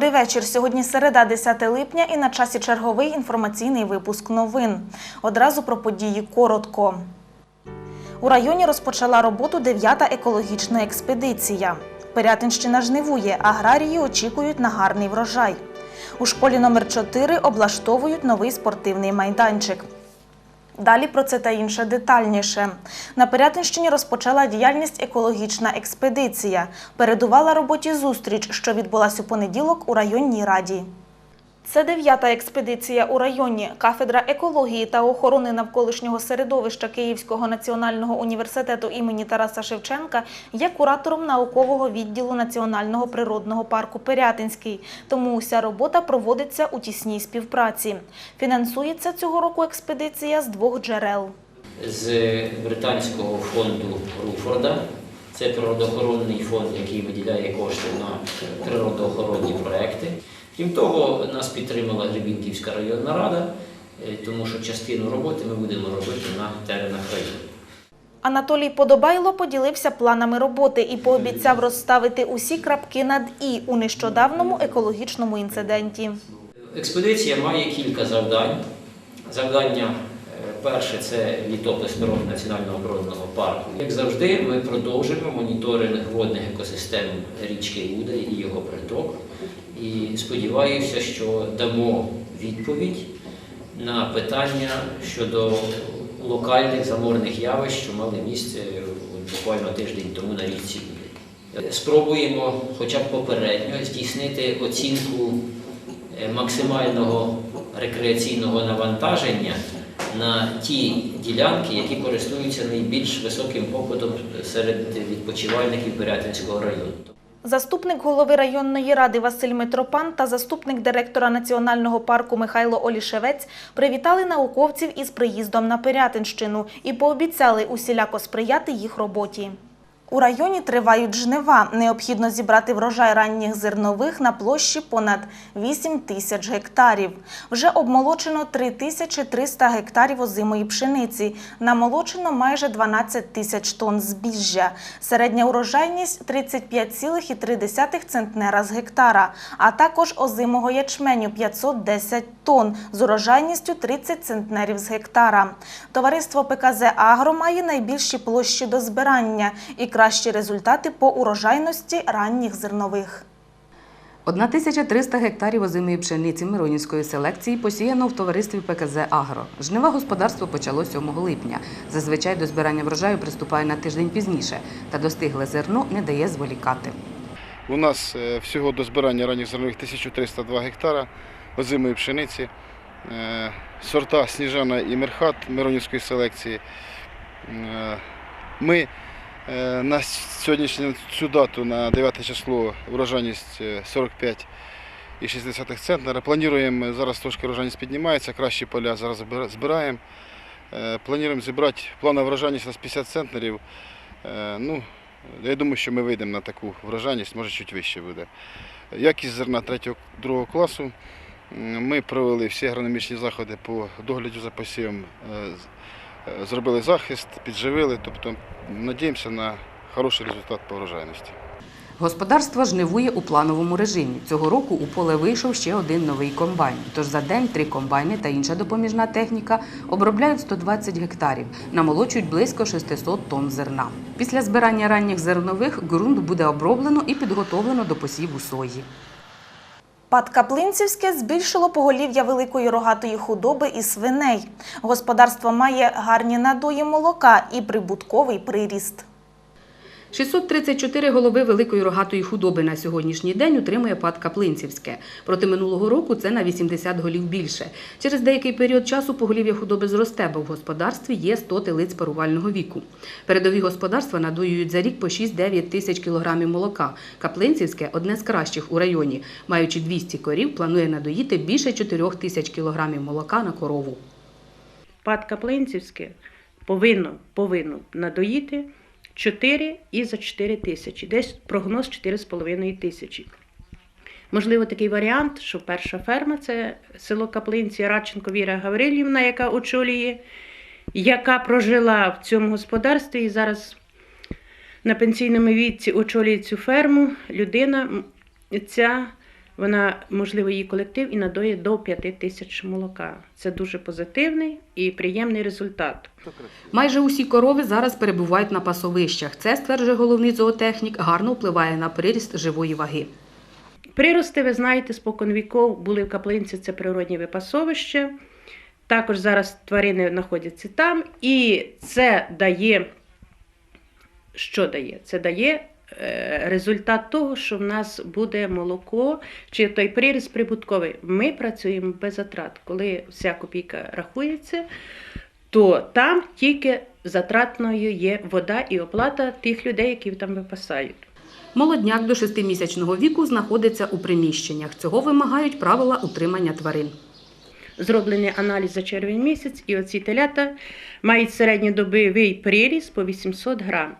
Добрий вечір. Сьогодні середа, 10 липня, і на часі черговий інформаційний випуск новин. Одразу про події коротко. У районі розпочала роботу 9-та екологічна експедиція. Пирятинщина жнивує, аграрії очікують на гарний врожай. У школі номер 4 облаштовують новий спортивний майданчик. Далі про це та інше детальніше. На Пирятинщині розпочала діяльність екологічна експедиція. Передувала роботі зустріч, що відбулася у понеділок у районній раді. Це дев'ята експедиція у районі. Кафедра екології та охорони навколишнього середовища Київського національного університету імені Тараса Шевченка є куратором наукового відділу Національного природного парку Пирятинський. Тому уся робота проводиться у тісній співпраці. Фінансується цього року експедиція з двох джерел. з британського фонду Руфорда. Це природоохоронний фонд, який виділяє кошти на природоохоронні проекти. Крім того, нас підтримала Гребінківська районна рада, е, тому що частину роботи ми будемо робити на теренах району. Анатолій Подобайло поділився планами роботи і пообіцяв розставити усі крапки над і у нещодавному екологічному інциденті. Експедиція має кілька завдань. Завдання е, перше це літопис природи національного природного парку. Як завжди, ми продовжуємо моніторинг водних екосистем річки Уда і його приток. І сподіваюся, що дамо відповідь на питання щодо локальних заморних явищ, що мали місце буквально тиждень тому на річці Спробуємо хоча б попередньо здійснити оцінку е, максимального рекреаційного навантаження на ті ділянки, які користуються найбільш високим попитом серед відпочивальників Пирятинського району. Заступник голови районної ради Василь Митропан та заступник директора національного парку Михайло Олішевець привітали науковців із приїздом на Пирятинщину і пообіцяли усіляко сприяти їх роботі. У районі тривають жнива. Необхідно зібрати врожай ранніх зернових на площі понад 8 тисяч гектарів. Вже обмолочено 3300 гектарів озимої пшениці. Намолочено майже 12 тисяч тонн збіжжя. Середня урожайність 35,3 центнера з гектара, а також озимого ячменю 510 тонн з урожайністю 30 центнерів з гектара. Товариство ПКЗ Агро має найбільші площі до збирання і кращі результати по урожайності ранніх зернових. 1300 гектарів озимої пшениці Миронівської селекції посіяно в товаристві ПКЗ Агро. Жнива господарство почало 7 липня. Зазвичай до збирання врожаю приступає на тиждень пізніше, та достигле зерно не дає зволікати. У нас е, всього до збирання ранніх зернових 1302 гектара озимої пшениці, е, сорта Сніжана і Мерхат Миронівської селекції. Е, Ми на сьогоднішню цю дату, на 9 число, урожайність е, 45,6 центнера. Плануємо, зараз трошки урожайність піднімається, кращі поля зараз збираємо. Е, Плануємо зібрати планову врожайність на 50 центнерів. Е, Ну, я думаю, що ми вийдемо на таку врожайність, може чуть вище буде. Якість зерна 3-2 класу. Ми провели всі агрономічні заходи по догляду за посівом, е, е, зробили захист, підживили, тобто надіємося на хороший результат по врожайності. Господарство жнивує у плановому режимі. Цього року у поле вийшов ще один новий комбайн. Тож за день три комбайни та інша допоміжна техніка обробляють 120 гектарів, намолочують близько 600 тонн зерна. Після збирання ранніх зернових ґрунт буде оброблено і підготовлено до посіву сої. Пад Каплинцівське збільшило поголів'я великої рогатої худоби і свиней. Господарство має гарні надої молока і прибутковий приріст. 634 голови великої рогатої худоби на сьогоднішній день утримує ПАД Каплинцівське. Проти минулого року це на 80 голів більше. Через деякий період часу поголів'я худоби зросте, бо в господарстві є 100 телиць парувального віку. Передові господарства надоюють за рік по 6-9 тисяч кілограмів молока. Каплинцівське – одне з кращих у районі. Маючи 200 корів, планує надоїти більше 4 тисяч кілограмів молока на корову. ПАД Каплинцівське повинно, повинно надоїти 4 і за 4 тисячі. Десь прогноз 4,5 тисячі. Можливо, такий варіант, що перша ферма це село Каплинці Радченко Віра Гаврилівна, яка очолює, яка прожила в цьому господарстві і зараз на пенсійному віці очолює цю ферму. Людина ця Вона, можливо, її колектив і надоє до 5 тисяч молока. Це дуже позитивний і приємний результат. Майже усі корови зараз перебувають на пасовищах. Це, стверджує головний зоотехнік, гарно впливає на приріст живої ваги. Прирости, ви знаєте, спокон віков були в каплинці, це природні випасовище. Також зараз тварини знаходяться там, і це дає, що дає? Це дає результат того, що в нас буде молоко, чи той приріст прибутковий. Ми працюємо без затрат. Коли вся копійка рахується, то там тільки затратною є вода і оплата тих людей, які там випасають. Молодняк до шестимісячного віку знаходиться у приміщеннях. Цього вимагають правила утримання тварин. Зроблений аналіз за червень місяць, і оці телята мають середньодобовий приріст по 800 грам.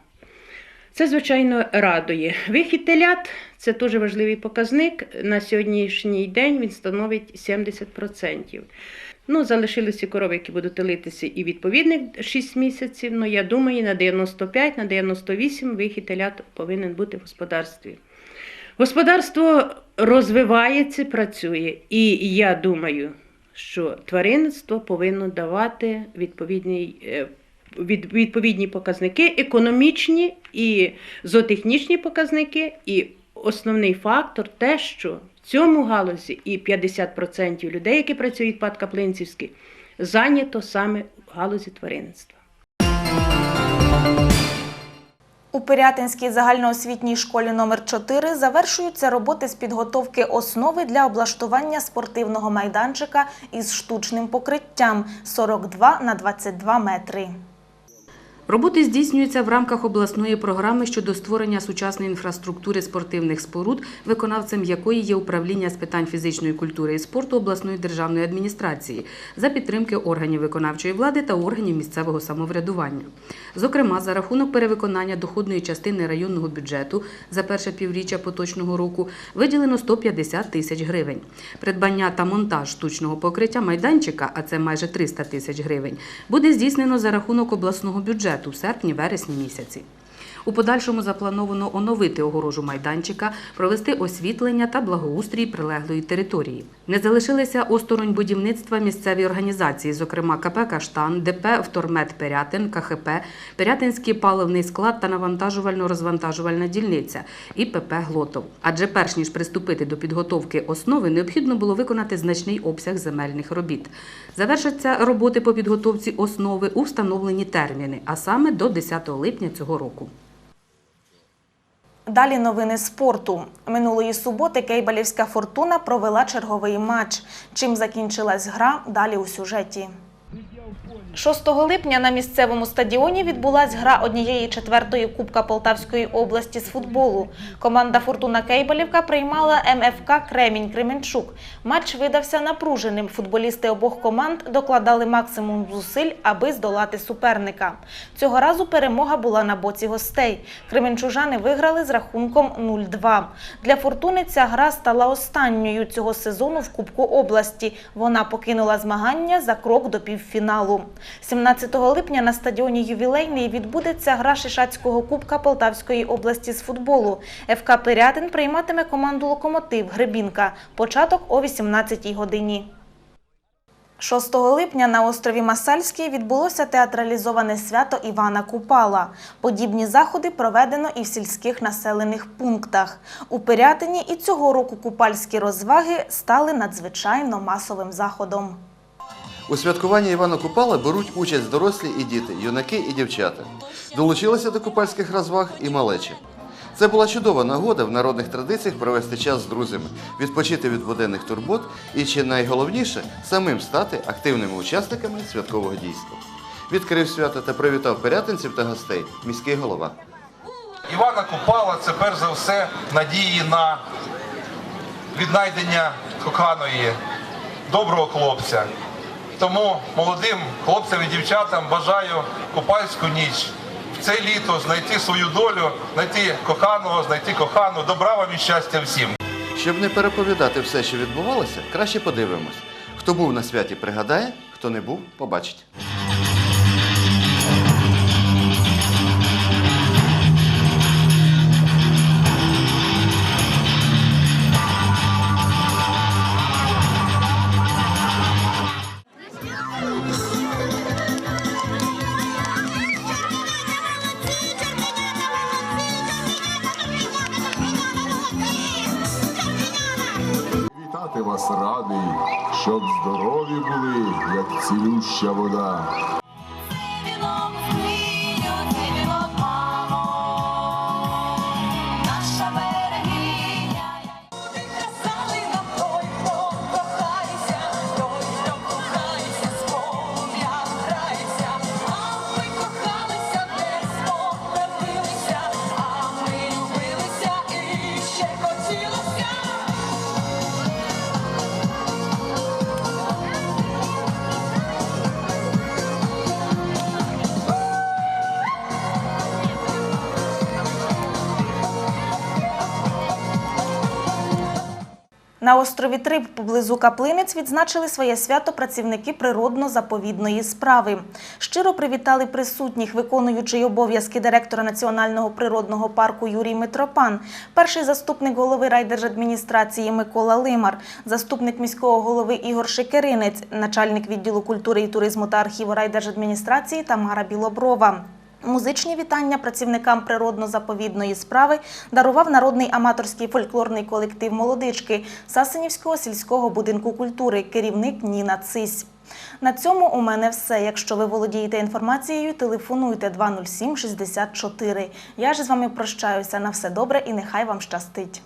Це, звичайно, радує. Вихід телят це дуже важливий показник. На сьогоднішній день він становить 70%. Ну, залишилися корови, які будуть телитися і відповідних 6 місяців. Ну, я думаю, на 95, на 98 вихід телят повинен бути в господарстві. Господарство розвивається, працює, і я думаю, що тваринництво повинно давати відповідні, е, відповідні показники, економічні і зоотехнічні показники. І основний фактор те, що в цьому галузі і 50% людей, які працюють в ПАД Каплинцівській, зайнято саме в галузі тваринництва. У Пирятинській загальноосвітній школі номер 4 завершуються роботи з підготовки основи для облаштування спортивного майданчика із штучним покриттям 42 на 22 метри. Роботи здійснюються в рамках обласної програми щодо створення сучасної інфраструктури спортивних споруд, виконавцем якої є управління з питань фізичної культури і спорту обласної державної адміністрації за підтримки органів виконавчої влади та органів місцевого самоврядування. Зокрема, за рахунок перевиконання доходної частини районного бюджету за перше півріччя поточного року виділено 150 тисяч гривень. Придбання та монтаж штучного покриття майданчика, а це майже 300 тисяч гривень, буде здійснено за рахунок обласного бюджету серпні-вересні місяці. У подальшому заплановано оновити огорожу майданчика, провести освітлення та благоустрій прилеглої території. Не залишилися осторонь будівництва місцеві організації, зокрема КП «Каштан», ДП «Втормет Пирятин», КХП, Пирятинський паливний склад та навантажувально-розвантажувальна дільниця і ПП «Глотов». Адже перш ніж приступити до підготовки основи, необхідно було виконати значний обсяг земельних робіт. Завершаться роботи по підготовці основи у встановлені терміни, а саме до 10 липня цього року. Далі новини спорту. Минулої суботи Кейбалівська фортуна провела черговий матч. Чим закінчилась гра, далі у сюжеті. 6 липня на місцевому стадіоні відбулась гра однієї четвертої Кубка Полтавської області з футболу. Команда Фортуна Кейбалівка приймала МФК Кремінь Кременчук. Матч видався напруженим. Футболісти обох команд докладали максимум зусиль, аби здолати суперника. Цього разу перемога була на боці гостей. Кременчужани виграли з рахунком 0-2. Для Фортуни ця гра стала останньою цього сезону в Кубку області. Вона покинула змагання за крок до півфіналу. 17 липня на стадіоні Ювілейний відбудеться гра Шишацького кубка Полтавської області з футболу. ФК Пирятин прийматиме команду Локомотив Гребінка. Початок о 18-й годині. 6 липня на острові Масальський відбулося театралізоване свято Івана Купала. Подібні заходи проведено і в сільських населених пунктах. У Пирятині і цього року купальські розваги стали надзвичайно масовим заходом. У святкуванні Івана Купала беруть участь дорослі і діти, юнаки і дівчата. Долучилися до купальських розваг і малечі. Це була чудова нагода в народних традиціях провести час з друзями, відпочити від буденних турбот і, чи найголовніше, самим стати активними учасниками святкового дійства. Відкрив свято та привітав пирятинців та гостей міський голова. Івана Купала це перш за все надії на віднайдення коханої, доброго хлопця. Тому молодим хлопцям і дівчатам бажаю купальську ніч. В це літо знайти свою долю, знайти коханого, знайти кохану. Добра вам і щастя всім. Щоб не переповідати все, що відбувалося, краще подивимось. Хто був на святі, пригадає, хто не був, побачить. Вас радий, щоб здорові були, як цілюща вода. На острові Триб поблизу Каплинець відзначили своє свято працівники природно-заповідної справи. Щиро привітали присутніх, виконуючий обов'язки директора Національного природного парку Юрій Митропан, перший заступник голови райдержадміністрації Микола Лимар, заступник міського голови Ігор Шекеринець, начальник відділу культури і туризму та архіву райдержадміністрації Тамара Білоброва. Музичні вітання працівникам природно-заповідної справи дарував народний аматорський фольклорний колектив Молодички Сасенівського сільського будинку культури, керівник Ніна Цись. На цьому у мене все. Якщо ви володієте інформацією, телефонуйте 207 64. Я ж з вами прощаюся. На все добре і нехай вам щастить.